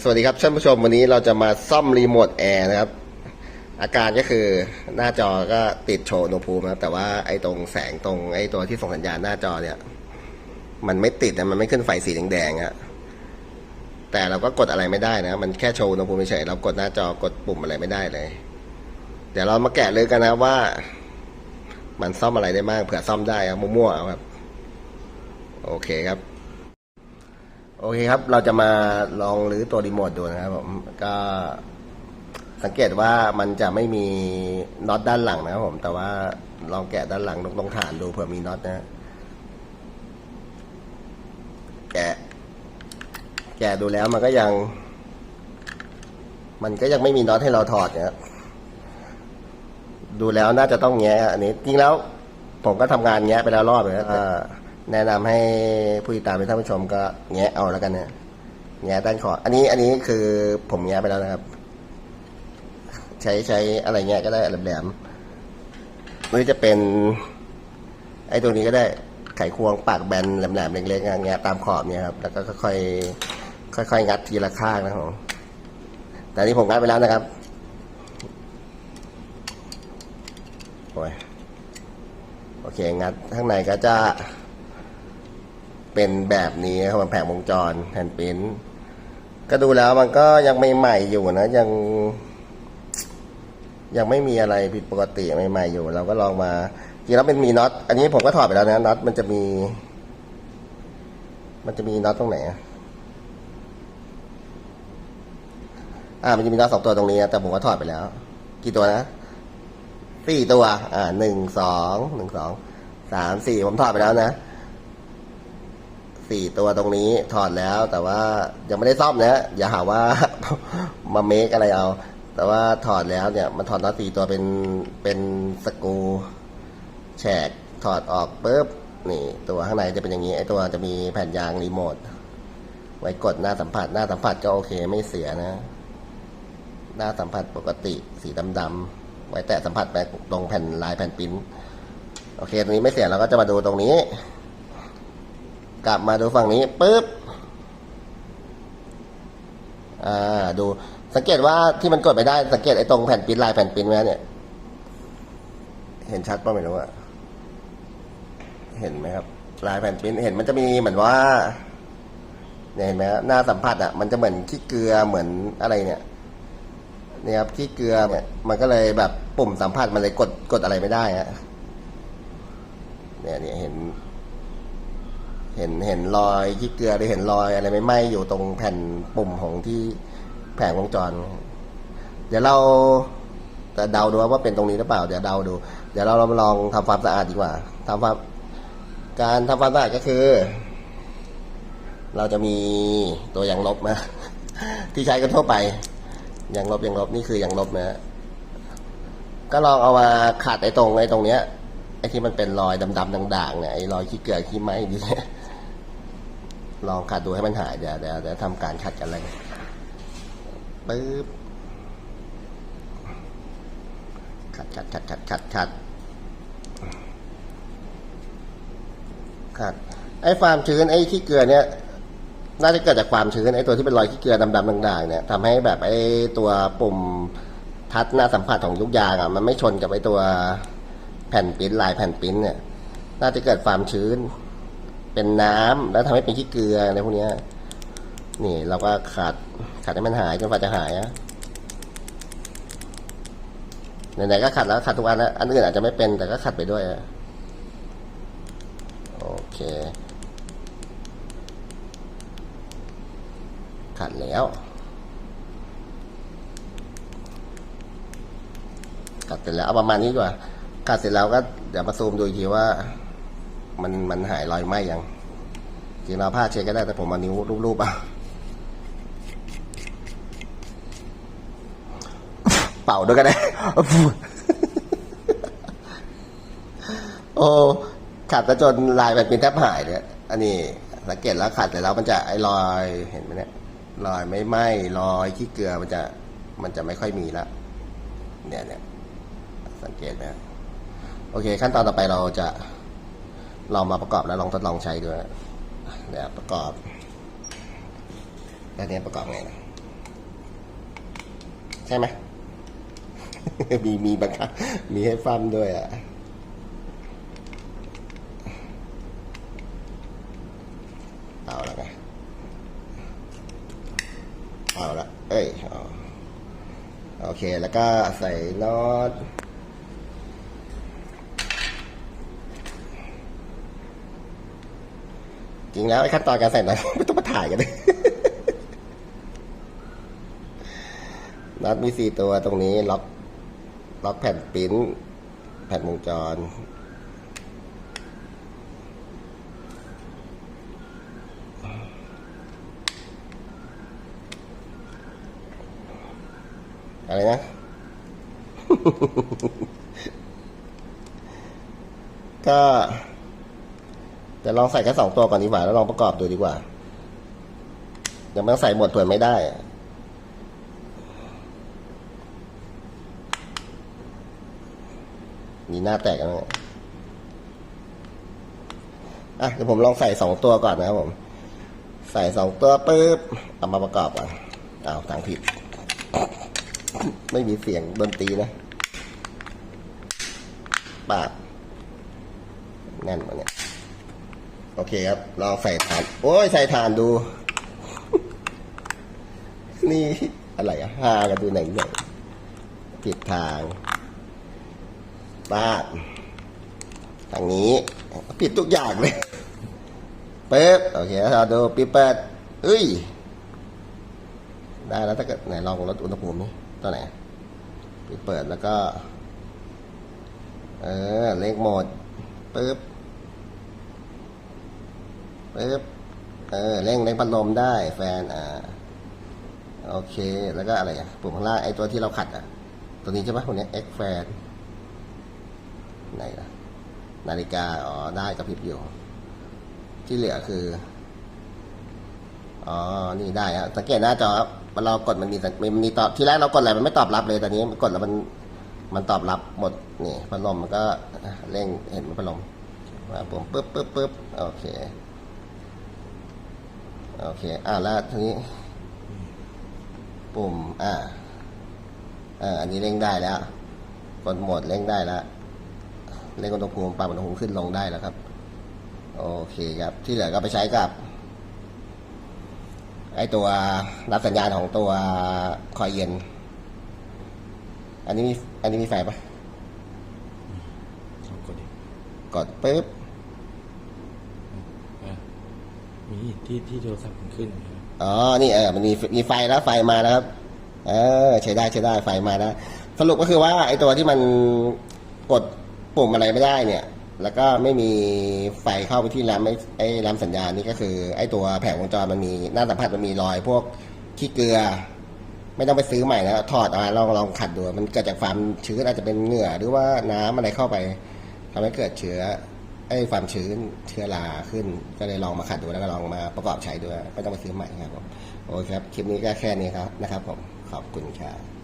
สวัสดีครับท่านผู้ชมวันนี้เราจะมาซ่อมรีโมทแอร์นะครับ อาการก็คือหน้าจอก็ติดโชว์อุณหภูมินะครับแต่ว่าไอ้ตรงแสงตรงไอ้ตัวที่ส่งสัญญาณหน้าจอเนี่ย มันไม่ติดนะมันไม่ขึ้นไฟสีแดงๆอะแต่เราก็กดอะไรไม่ได้นะ มันแค่โชว์อุณหภูมิเฉยเรากดหน้าจอกดปุ่มอะไรไม่ได้เลย เดี๋ยวเรามาแกะเลยกันนะว่า มันซ่อมอะไรได้บ้างเผื่อซ่อมได้ครับมั่วๆเอาครับ โอเคครับ โอเคครับ เราจะมาลองรื้อตัวรีโมทดูนะครับผม ก็สังเกตว่ามันจะไม่มีน็อตด้านหลังนะครับผม แต่ว่าลองแกะด้านหลังตรงตรงฐานดูเผื่อมีน็อตนะ แกะ แกะดูแล้วมันก็ยัง มันก็ยังไม่มีน็อตให้เราถอดนะครับดูแล้วน่าจะต้องแงะอันนี้ จริงแล้ว ผมก็ทำงานแงะไปแล้วรอบเลยนะ แนะนำให้ผู้ติดตามเป็นท่านผู้ชมก็แงะเอาแล้วกันนะแงะด้านขออันนี้อันนี้คือผมแงะไปแล้วนะครับ ใช้ใช้อะไรแงะก็ได้แหลมๆหรือจะเป็น ไอ้ตัวนี้ก็ได้ไขควงปากแบนแหลมๆเล็กๆแงะตามขอบเนี่ยครับ แล้วก็ค่อยๆค่อยๆงัดทีละข้างนะครับ แต่นี้ผมงัดไปแล้วนะครับโอ้ยโอเคงัดข้างในก็จะ เป็นแบบนี้ครับมันแผงวงจรแผ่นปริ้นก็ดูแล้วมันก็ยังไม่ใหม่อยู่นะ ยัง ยังไม่มีอะไรผิดปกติใหม่ๆอยู่ เราก็ลองมาจริงแล้วมันมีน็อตอันนี้ผมก็ถอดไปแล้วนะน็อตมันจะมี มันจะมีน็อตตรงไหนอ่ามันจะมีน็อตสองตัวตรงนี้แต่ผมก็ถอดไปแล้ว กี่ตัวนะสี่ตัว อ่าหนึ่งสองหนึ่งสองสามสี่ผมถอดไปแล้วนะ สี่ตัวตรงนี้ถอดแล้ว แต่ว่ายังไม่ได้ซ่อมนะอย่าหาว่า มาเมคอะไรเอา แต่ว่าถอดแล้วเนี่ย มันถอดน็อตสี่ตัวเป็นเป็นสกูแฉกถอดออกปุ๊บนี่ ตัวข้างในจะเป็นอย่างนี้ไอตัวจะมีแผ่นยางรีโมทไว้กดหน้าสัมผัสหน้าสัมผัสก็โอเคไม่เสียนะ หน้าสัมผัสปกติสีดำๆไว้แตะสัมผัสไปตรงแผ่นลายแผ่นปิ้นโอเคตรงนี้ไม่เสียเราก็จะมาดูตรงนี้ กลับมาดูฝั่งนี้ปุ๊บอ่าดูสังเกตว่าที่มันกดไม่ได้สังเกตไอ้ตรงแผ่นปิ้นลายแผ่นปิ้นไว้เนี่ย เห็นชัดป่ะไม่รู้อะเห็นไหมครับ ลายแผ่นปิ้นเห็นมันจะมีเหมือนว่าเนี่ยเห็นไหมฮะหน้าสัมผัสอะมันจะเหมือนขี้เกลือเหมือนอะไรเนี่ยนี่ครับที่เกลือเนี่ยมันก็เลยแบบปุ่มสัมผัสมันเลยกดกดอะไรไม่ได้ฮะเนี่ยเนี่ยเห็น เห็นเห็นรอยที่เกลือหรือเห็นรอยอะไรไม่ไหม้อยู่ตรงแผ่นปุ่มของที่แผงวงจร เดี๋ยวเราจะเดาดูว่าเป็นตรงนี้หรือเปล่าเดี๋ยวเดาดู เดี๋ยวเราลองทำความสะอาดดีกว่าทำความการทำความสะอาดก็คือ เราจะมีตัวยางลบมาที่ใช้กันทั่วไปยางลบยางลบนี่คือยางลบนะฮะก็ลองเอามาขัดไอ้ตรงไอ้ตรงเนี้ยไอ้ที่มันเป็นรอยดำๆด่างๆเนี่ยไอ้รอยขี้เกลือขี้ไหม้นี่ ลองขัดดูให้มันหายเดี๋ยวเดี๋ยวเดี๋ยวทำการขัดกันเลยปึ๊บขัดขัดขัดขัดขัดขัดขัดไอ้ความชื้นไอ้ขี้เกลือเนี่ยน่าจะเกิดจากความชื้นไอ้ตัวที่เป็นรอยขี้เกลือดำๆด่างๆเนี่ยทำให้แบบไอ้ตัวปุ่มทัดหน้าสัมผัสของยุกยางอะมันไม่ชนกับไอ้ตัวแผ่นปิ้นลายแผ่นปิ้นเนี่ย น่าจะเกิดความชื้น เป็นน้ำแล้วทำให้เป็นขี้เกลืออะไรพวกนี้นี่เราก็ขัดขัดให้มันหายจนกว่าจะหายอะไหนๆก็ขัดแล้วขัดทุกอันล้วอันอื่นอาจจะไม่เป็นแต่ก็ขัดไปด้วยอะโอเคขัดแล้วขัดเสร็จแล้วเอาประมาณนี้ดีกว่าขัดเสร็จแล้วก็เดี๋ยวมาซูมดูอีกทีว่า มันมันหายรอยไหมยังจริงเราผ้าเช็ดก็ได้แต่ผมเอานิ้วรูปๆเอาเป่าด้วยก็ได้ โอ้ขัดซะจนลายมันเป็นแทบหายเลยอันนี้สังเกตแล้วขัดเสร็จแล้วมันจะไอ้รอยเห็นไหมเนี่ยรอยไม่ไหมรอยขี้เกลือมันจะมันจะไม่ค่อยมีละเนี่ยเนี่ยสังเกตนะโอเค ขั้นตอนต่อไปเราจะ ลองมาประกอบแล้วลองทดลองใช้ด้วยเดี๋ยวประกอบแล้วเนี้ยประกอบไงนะใช่ไหมมีมีบังคับมีให้ฟั่มด้วยอะเอาละไงเอาละเอ้ยโอเคแล้วก็ใส่น็อต จริงแล้วไอ้ขั้นตอนการใส่น็อตไม่ต้องมาถ่ายกันเลยน็อตมีสี่ตัวตรงนี้ล็อกล็อกแผ่นปิ้นแผ่นวงจร อะไรนะ ก็ จะลองใส่แค่สองตัวก่อนดีกว่าแล้วลองประกอบดูดีกว่ายังไม่ต้องใส่หมดเผื่อไม่ได้มีหน้าแตกแล้วเนี่ยอะเดี๋ยวผมลองใส่สองตัวก่อนนะครับผม ใส่สองตัวปุ๊บเอามาประกอบก่อนอ้าวทางผิด ไม่มีเสียงดนตรีนะปากแน่นมาเนี่ย โอเคครับลองใส่ฐาน โอ้ยใส่ฐานดู นี่อะไรอะหากันดูไหนไหนผิดทางปาดทางนี้ผิดทุกอย่างเลยเป๊บโอเคเราดูปิดเปิดเอ้ย ได้แล้วถ้าเกิดไหนลองลดอุณหภูมินี่ตัวไหนปิดเปิดแล้วก็ เออเลขหมดปึ๊บ ปึ๊บเออเร่งเร่งพัดลมได้แฟนอ่าโอเค แล้วก็อะไรอะปุ่มข้างล่างไอ้ตัวที่เราขัดอะ ตัวนี้ใช่ไหมคนนี้ X แฟนไหนล่ะนาฬิกา อ๋อ ได้กระพริบอยู่ ที่เหลือคือ อ๋อ นี่ได้ครับสังเกตหน้าจอครับเรากดมันมีมันมีตอบที่แรกเรากดอะไรมันไม่ตอบรับเลยตอนนี้มันกดแล้วมันมันตอบรับหมดนี่พัดลมมันก็เร่งเห็นไหมพัดลมมาปุ่มปึ๊บปึ๊บปึ๊บโอเค โอเค อ่าแล้วทีนี้ ปุ่ม อ่าเอ่าอันนี้เร่งได้แล้ว กดโหมดเร่งได้แล้ว เร่งอุณหภูมิปรับอุณหภูมิขึ้นลงได้แล้วครับ โอเคครับ ที่เหลือก็ไปใช้กับ ไอตัวรับสัญญาณของตัวคอยเย็น อันนี้มี อันนี้มีไฟปะลองกดดิกดปึ๊บ อะ มีที่ที่โทรศัพท์มันขึ้นนะครับอ๋อ นี่เออมันมีมีไฟแล้วไฟมาแล้วครับ เออใช้ได้ใช้ได้ไฟมาแล้วสรุปก็คือว่าไอ้ตัวที่มันกดปุ่มอะไรไม่ได้เนี่ย แล้วก็ไม่มีไฟเข้าไปที่แรมไอ้ไอ้แรมสัญญาณนี่ก็คือ ไอ้ตัวแผงวงจรมันมีหน้าสัมผัสมันมีรอย พวกขี้เกลือ ไม่ต้องไปซื้อใหม่นะถอดออาลองลองขัดดูมันเกิดจากความชื้นอาจจะเป็นเหงื่อหรือว่าน้ำอะไรเข้าไปทำให้เกิดเชื้อ ไอ้ความชื้นเชื้อราขึ้น ก็เลยลองมาขัดดูแล้วก็ลองมาประกอบใช้ด้วยไม่ต้องไปซื้อใหม่ครับผมโอเคครับคลิปนี้ก็แค่นี้ครับนะครับผมขอบคุณครับ